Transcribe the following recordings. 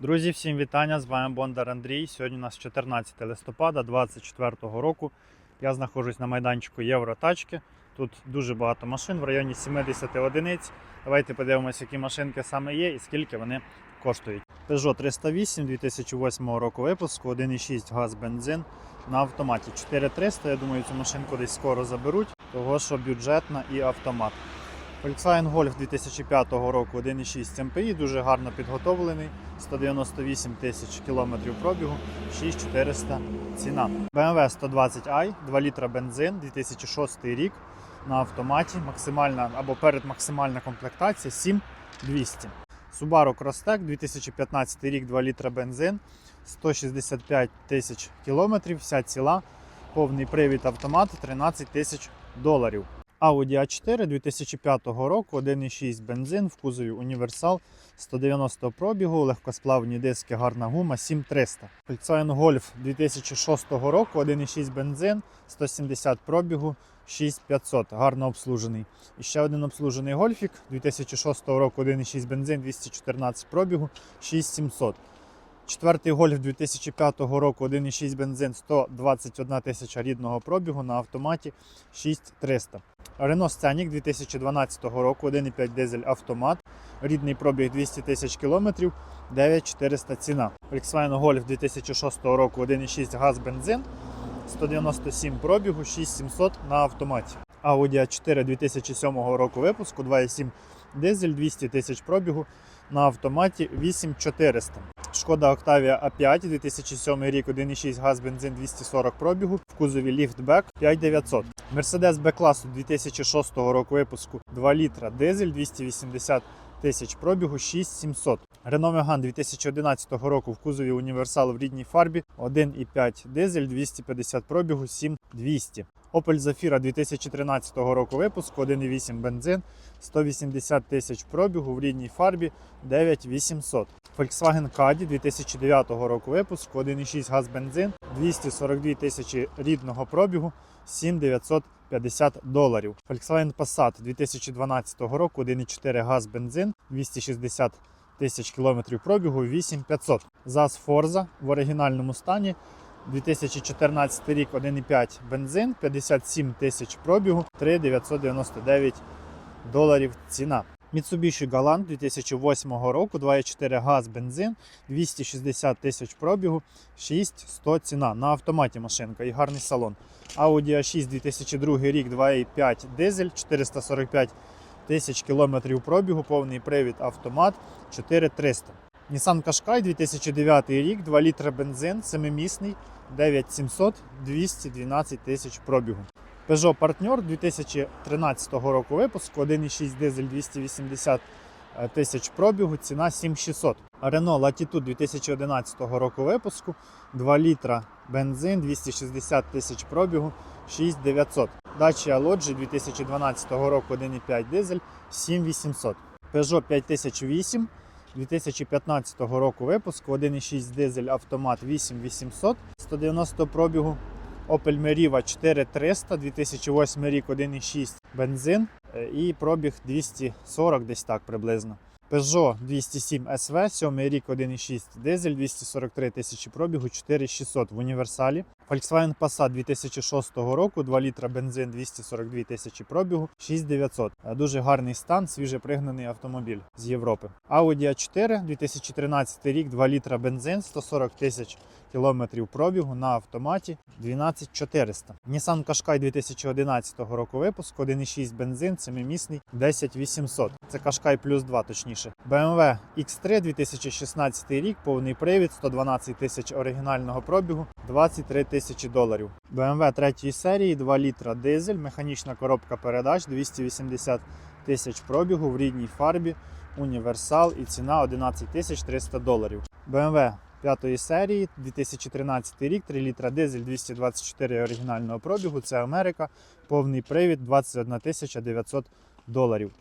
Друзі, всім вітання! З вами Бондар Андрій. Сьогодні у нас 14 листопада 2024 року. Я знаходжусь на майданчику Євротачки. Тут дуже багато машин в районі 70 одиниць. Давайте подивимося, які машинки саме є і скільки вони коштують. Peugeot 308 2008 року випуску, 1,6 газ бензин на автоматі. 4300, я думаю, цю машинку десь скоро заберуть, того що бюджетна і автомат. Volkswagen Golf 2005 року 1,6 MPI, дуже гарно підготовлений, 198 тисяч кілометрів пробігу, 6400 ціна. BMW 120i, 2 літра бензин, 2006 рік на автоматі, максимальна або передмаксимальна комплектація 7200. Subaru Crosstrek 2015 рік, 2 літра бензин, 165 тисяч кілометрів, вся ціла, повний привід автомат 13 тисяч доларів. Audi A4 2005 року, 1,6 бензин в кузові універсал, 190 пробігу, легкосплавні диски, гарна гума, 7300. Volkswagen Golf 2006 року, 1,6 бензин, 170 пробігу, 6500, гарно обслужений. І ще один обслужений гольфік 2006 року, 1,6 бензин, 214 пробігу, 6700. Четвертий гольф 2005 року, 1,6 бензин, 121 тисяча рідного пробігу на автоматі 6300. Renault Scenic 2012 року, 1,5 дизель автомат, рідний пробіг 200 тисяч кілометрів, 9400 ціна. Volkswagen Golf 2006 року, 1,6 газ бензин, 197 пробігу, 6700 на автоматі. Audi A4 2007 року випуску, 2,7 дизель, 200 тисяч пробігу на автоматі 8400. Шкода Octavia A5 2007 рік, 1,6 газ бензин 240 пробігу, в кузові ліфтбек 5900. Mercedes B-класу 2006 року випуску 2 літра дизель 280 тисяч пробігу 6700. Renault Megane 2011 року в кузові універсал в рідній фарбі 1,5 дизель 250 пробігу 7200. Opel Zafira 2013 року випуску 1,8 бензин 180 тисяч пробігу в рідній фарбі 9800. Volkswagen Caddy 2009 року випуску 1,6 газ бензин 242 тисячі рідного пробігу 7950 доларів. Volkswagen Passat 2012 року 1,4 газ бензин 260 тисяч кілометрів пробігу 8500. ЗАЗ Forza в оригінальному стані 2014 рік 1,5 бензин 57 тисяч пробігу 3,999 доларів ціна. Mitsubishi Galant 2008 року 2,4 газ бензин 260 тисяч пробігу 6100 ціна на автоматі машинка і гарний салон. Audi A6 2002 рік 2,5 дизель 445 тисяч кілометрів пробігу, повний привід автомат 4300. Nissan Qashqai 2009 рік 2 літра бензин 7-місний 9700 212 тисяч пробігу. Peugeot Partner 2013 року випуску, 1,6 дизель 280 тисяч пробігу, ціна 7600. Renault Latitude 2011 року випуску, 2 літра бензин, 260 тисяч пробігу, 6900. Dacia Logi 2012 року, 1,5 дизель, 7800. Peugeot 5008 2015 року випуску, 1,6 дизель автомат 8800, 190 пробігу. Opel Meriva 4300, 2008 рік 1,6 бензин е, і пробіг 240 десь так приблизно. Peugeot 207 SV, 7 рік 1,6 дизель, 243 тисячі пробігу, 4600 в універсалі. Volkswagen Passat 2006 року, 2 літра бензин, 242 тисячі пробігу, 6900. Е, Дуже гарний стан, свіжепригнаний автомобіль з Європи. Audi A4 2013 рік, 2 літра бензин, 140 тисяч кілометрів пробігу на автоматі 12400. Nissan Qashqai 2011 року випуску, 1,6 бензин, 7-місний, 10800. Це Qashqai плюс 2 точніше. BMW X3 2016 рік, повний привід, 112 тисяч оригінального пробігу, 23 тисячі доларів. BMW 3 серії, 2 літра дизель, механічна коробка передач, 280 тисяч пробігу в рідній фарбі, універсал і ціна 11 тисяч 300 доларів. BMW п'ятої серії, 2013 рік, 3 літра дизель, 224 оригінального пробігу. Це Америка, повний привід 21 тисяча 900 доларів.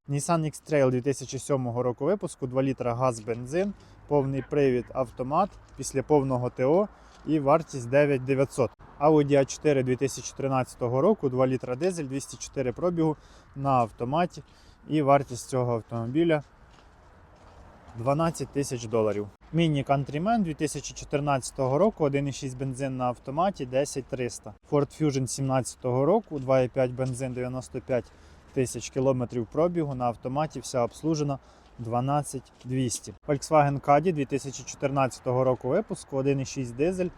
Nissan X-Trail 2007 року випуску, 2 літра газ бензин, повний привід автомат після повного ТО і вартість 9900. Audi A4 2013 року, 2 літра дизель, 204 пробігу на автоматі і вартість цього автомобіля 12 тисяч доларів. Міні Countryman 2014 року, 1,6 бензин на автоматі 10300. Ford Fusion 17 року, 2,5 бензин 95 тисяч кілометрів пробігу на автоматі, вся обслужена 12200. Volkswagen Caddy 2014 року випуску, 1,6 дизель,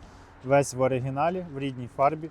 весь в оригіналі, в рідній фарбі,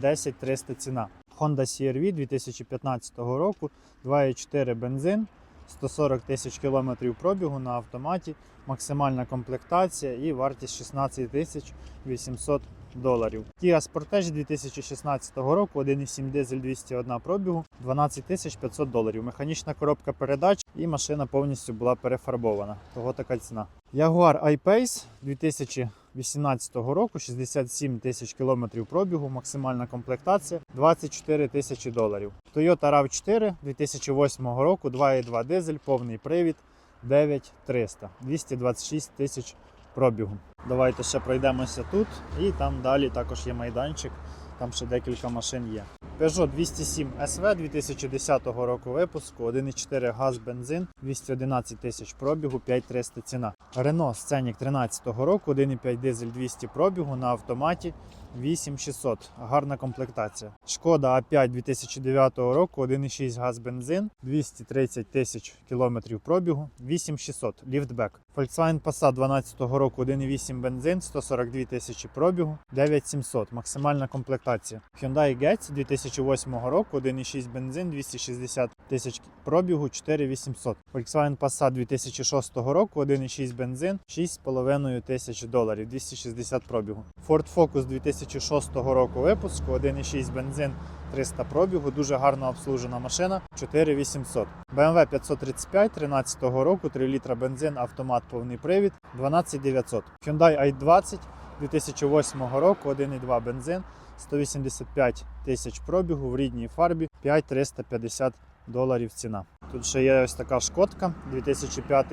10300 ціна. Honda CR-V 2015 року, 2,4 бензин, 140 тисяч кілометрів пробігу на автоматі, максимальна комплектація і вартість 16 тисяч 800 доларів. Kia Sportage 2016 року, 1,7 дизель 201 пробігу, 12 500 доларів. Механічна коробка передач і машина повністю була перефарбована. Того така ціна. Jaguar I-Pace 2018 року, 67 тисяч кілометрів пробігу, максимальна комплектація 24 тисячі доларів. Toyota RAV4 2008 року, 2,2 дизель, повний привід 9300, 226 тисяч пробігу. Давайте ще пройдемося тут, і там далі також є майданчик, там ще декілька машин є. Peugeot 207 SV 2010 року випуску, 1,4 газ бензин, 211 тисяч пробігу, 5300 ціна. Renault Scenic 13 року, 1,5 дизель 200 пробігу на автоматі 8600. Гарна комплектація. Шкода А5 2009 року, 1,6 газ бензин, 230 тисяч кілометрів пробігу, 8600. Ліфтбек. Volkswagen Passat 12 року, 1,8 бензин, 142 тисячі пробігу, 9700. Максимальна комплектація. Hyundai Getz 2008 року, 1,6 бензин, 260 тисяч пробігу, 4800. Volkswagen Passat 2006 року, 1,6 бензин, 6,5 тисяч доларів, 260 пробігу. Ford Focus 2006 року випуску, 1,6 бензин, 300 пробігу, дуже гарно обслужена машина, 4800. BMW 535 13 року, 3 літра бензин, автомат повний привід, 12900. Hyundai i20 2008 року, 1,2 бензин, 185 тисяч пробігу в рідній фарбі, 5350 доларів ціна. Тут ще є ось така шкодка 2005,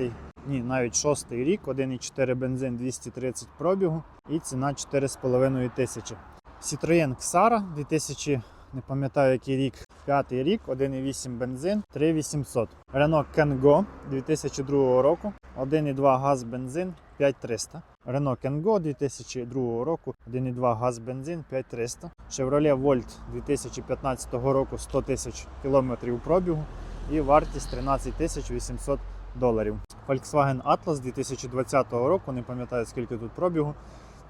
ні, навіть 6 рік, 1,4 бензин, 230 пробігу і ціна 4,5 тисячі. Citroën Xara 2000, не пам'ятаю який рік, 5 рік, 1,8 бензин, 3800. Renault Kangoo 2002 року, 1,2 газ бензин, 5300. Renault Kangoo 2002 року, 1,2 газ бензин, 5300. Chevrolet Volt 2015 року 100 тисяч кілометрів пробігу і вартість 13 тисяч 800 доларів. Volkswagen Atlas 2020 року, не пам'ятаю скільки тут пробігу,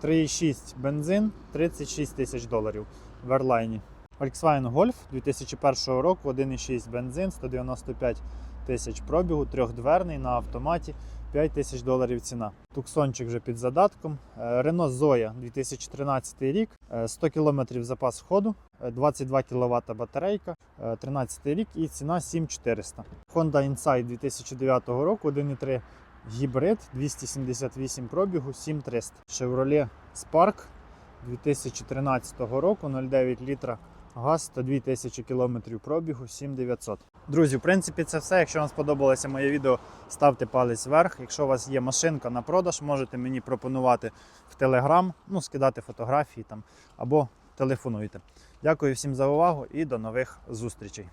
3,6 бензин, 36 тисяч доларів в Ерлайні. Volkswagen Golf 2001 року, 1,6 бензин, 195 тисяч пробігу, трьохдверний на автоматі, 5 тисяч доларів ціна. Туксончик вже під задатком. Е, Renault Zoe 2013 рік, е, 100 км запас ходу, е, 22 кВт батарейка, е, 13 рік і ціна 7400. Honda Insight 2009 року, 1,3 гібрид, 278 пробігу, 7300. Chevrolet Spark 2013 року, 0,9 літра газ, 102 тисячі кілометрів пробігу, 7900. Друзі, в принципі, це все. Якщо вам сподобалося моє відео, ставте палець вверх. Якщо у вас є машинка на продаж, можете мені пропонувати в Телеграм, ну, скидати фотографії там або телефонуйте. Дякую всім за увагу і до нових зустрічей.